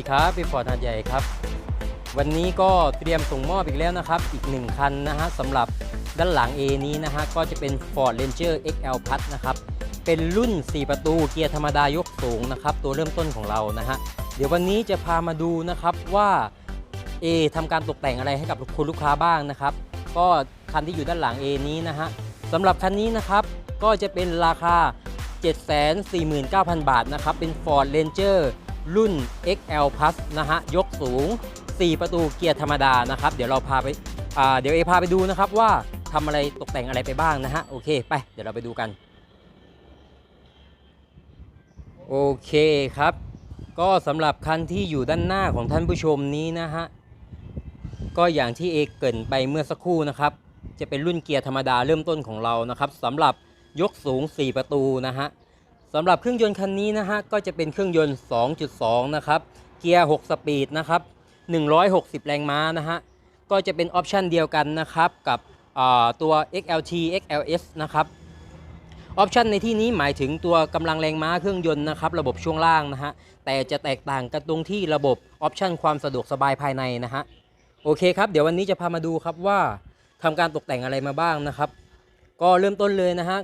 ดีครับพี่ฟอร์ดหาดใหญ่ครับ วันนี้ก็เตรียมส่งมอบอีกแล้วนะครับ อีกหนึ่งคันนะฮะสำหรับด้านหลัง A นี้นะฮะก็จะเป็น Ford Ranger XL Plus นะครับ เป็นรุ่น 4 ประตูเกียร์ธรรมดายกสูงนะครับ ตัวเริ่มต้นของเรานะฮะเดี๋ยววันนี้จะพามาดูนะครับว่า A ทำการตกแต่งอะไรให้กับคุณลูกค้าบ้างนะครับ ก็คันที่อยู่ด้านหลัง A นี้นะฮะสำหรับคันนี้นะครับก็จะเป็นราคา 749,000 บาทนะครับเป็น Ford Ranger รุ่น XL Plus นะฮะ ยกสูง 4 ประตูเกียร์ธรรมดานะครับ เดี๋ยวเราพาไปาเดี๋ยวเอพาไปดูนะครับว่าทำอะไรตกแต่งอะไรไปบ้างนะฮะ โอเค ไป เดี๋ยวเราไปดูกัน โอเคครับ ก็สำหรับคันที่อยู่ด้านหน้าของท่านผู้ชมนี้นะฮะ ก็อย่างที่เอกเกรินไปเมื่อสักครู่นะครับ จะเป็นรุ่นเกียร์ธรรมดาเริ่มต้นของเรานะครับสำหรับยกสูง 4 ประตูนะฮะ สำหรับเครื่องยนต์คันนี้นะฮะก็จะเป็นเครื่องยนต์ 2.2 นะครับเกียร์ 6 สปีดนะครับ160 แรงม้านะฮะก็จะเป็นออปชันเดียวกันนะครับกับตัว XLT XLS นะครับออปชันในที่นี้หมายถึงตัวกำลังแรงม้าเครื่องยนต์นะครับระบบช่วงล่างนะฮะแต่จะแตกต่างกันตรงที่ระบบออปชันความสะดวกสบายภายในนะฮะโอเคครับเดี๋ยววันนี้จะพามาดูครับว่าทำการตกแต่งอะไรมาบ้างนะครับ ก็เริ่มต้นเลยนะฮะ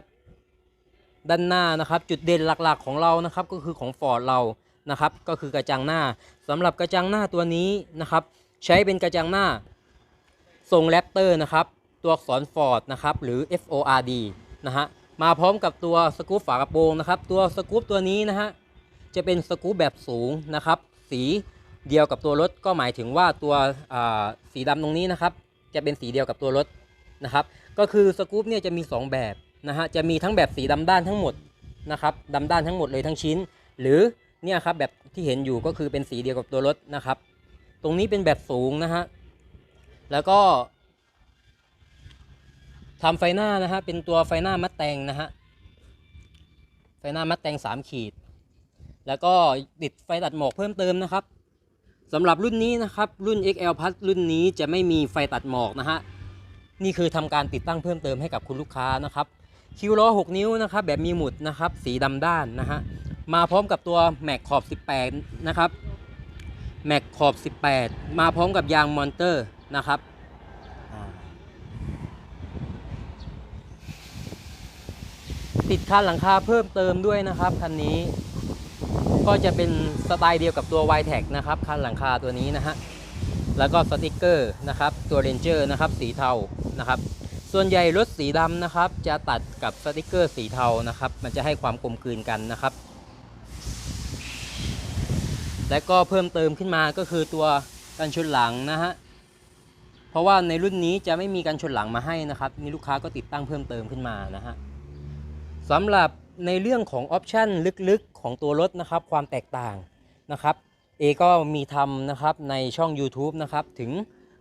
ด้านหน้านะครับ จุดเด่นหลักๆของเรานะครับก็คือของ Ford เรานะครับ ก็คือกระจังหน้าสำหรับกระจังหน้าตัวนี้นะครับ ใช้เป็นกระจังหน้าทรงแรปเตอร์นะครับ ตัวอักษร Ford นะครับ หรือ F O R D นะฮะมาพร้อมกับตัวสกู๊ปฝากระโปรงนะครับ ตัวสกู๊ปตัวนี้นะฮะจะเป็นสกู๊ปแบบสูงนะครับ สีเดียวกับตัวรถก็หมายถึงว่าตัวสีดำตรงนี้นะครับ จะเป็นสีเดียวกับตัวรถนะครับ ก็คือสกู๊ปเนี่ยจะมี 2 แบบ นะฮะจะมีทั้งแบบสีดำด้านทั้งหมดนะครับดำด้านทั้งหมดเลยทั้งชิ้น หรือเนี่ยครับแบบที่เห็นอยู่ก็คือเป็นสีเดียวกับตัวรถนะครับ ตรงนี้เป็นแบบสูงนะฮะแล้วก็ทำไฟหน้านะฮะเป็นตัวไฟหน้ามัดแตงนะฮะไฟหน้ามัดแตง3 ขีด แล้วก็ติดไฟตัดหมอกเพิ่มเติมนะครับสำหรับรุ่นนี้นะครับรุ่น XL Plus รุ่นนี้จะไม่มีไฟตัดหมอกนะฮะนี่คือทำการติดตั้งเพิ่มเติมให้กับคุณลูกค้านะครับ คิวล้อ 6 นิ้วนะครับแบบมีหมุดนะครับสีดำด้านนะฮะมาพร้อมกับตัวแม็กขอบ 18 นะครับแม็กขอบ 18 มาพร้อมกับยางมอนเตอร์นะครับติดคันหลังคาเพิ่มเติมด้วยนะครับคันนี้ก็จะเป็นสไตล์เดียวกับตัว y t e c นะครับคันหลังคาตัวนี้นะฮะแล้วก็สติกเกอร์นะครับตัว Ranger นะครับสีเทานะครับ ส่วนใหญ่รถสีดำนะครับ จะตัดกับสติกเกอร์สีเทานะครับ มันจะให้ความกลมกลืนกันนะครับ และก็เพิ่มเติมขึ้นมาก็คือตัวกันชนหลังนะฮะเพราะว่าในรุ่นนี้จะไม่มีกันชนหลังมาให้นะครับนี่ลูกค้าก็ติดตั้งเพิ่มเติมขึ้นมานะฮะสำหรับในเรื่องของออปชันลึกๆของตัวรถนะครับ ความแตกต่างนะครับเอก็มีทำนะครับในช่อง YouTube นะครับถึง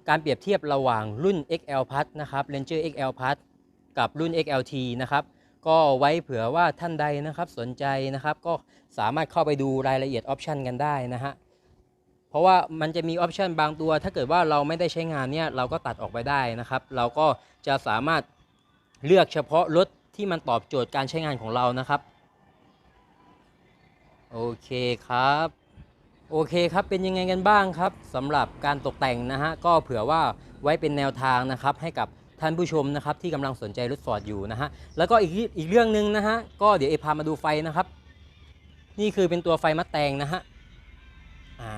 การเปรียบเทียบระหว่างรุ่น XL Plus นะครับ Ranger XL Plus กับรุ่น XLT นะครับ ก็ไว้เผื่อว่าท่านใดนะครับสนใจนะครับก็สามารถเข้าไปดูรายละเอียดออปชันกันได้นะฮะ เพราะว่ามันจะมีออปชันบางตัว ถ้าเกิดว่าเราไม่ได้ใช้งานเนี่ยเราก็ตัดออกไปได้นะครับ เราก็จะสามารถเลือกเฉพาะรถที่มันตอบโจทย์การใช้งานของเรานะครับ โอเคครับ โอเคครับเป็นยังไงกันบ้างครับสำหรับการตกแต่งนะฮะก็เผื่อว่าไว้เป็นแนวทางนะครับให้กับท่านผู้ชมนะครับที่กำลังสนใจรถฟอร์ดอยู่นะฮะแล้วก็อีกอีกเรื่องหนึ่งนะฮะก็เดี๋ยวเอพามาดูไฟนะครับ นี่คือเป็นตัวไฟมัดแตงนะฮะอ่า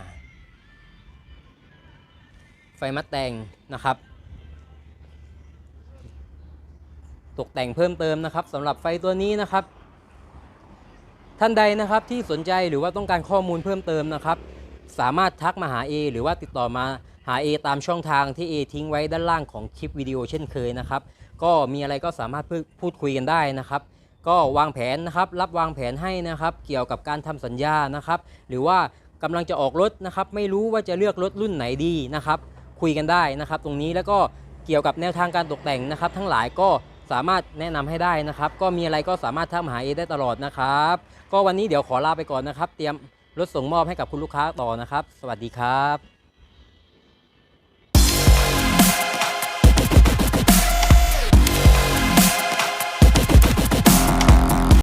ไฟมัดแตงนะครับ ตกแต่งเพิ่มเติมนะครับสำหรับไฟตัวนี้นะครับ ท่านใดนะครับที่สนใจหรือว่าต้องการข้อมูลเพิ่มเติมนะครับ สามารถทักมาหา A หรือว่าติดต่อมาหา A ตามช่องทางที่ A ทิ้งไว้ด้านล่างของคลิปวิดีโอเช่นเคยนะครับ ก็มีอะไรก็สามารถพูดพูดคุยกันได้นะครับ ก็วางแผนนะครับรับวางแผนให้นะครับ เกี่ยวกับการทำสัญญานะครับ หรือว่ากำลังจะออกรถนะครับ ไม่รู้ว่าจะเลือกรถรุ่นไหนดีนะครับ คุยกันได้นะครับ ตรงนี้แล้วก็เกี่ยวกับแนวทางการตกแต่งนะครับ ทั้งหลายก็ สามารถแนะนำให้ได้นะครับ ก็มีอะไรก็สามารถทักมาหาเอได้ตลอดนะครับ ก็วันนี้เดี๋ยวขอลาไปก่อนนะครับ เตรียมรถส่งมอบให้กับคุณลูกค้าต่อนะครับ สวัสดีครับ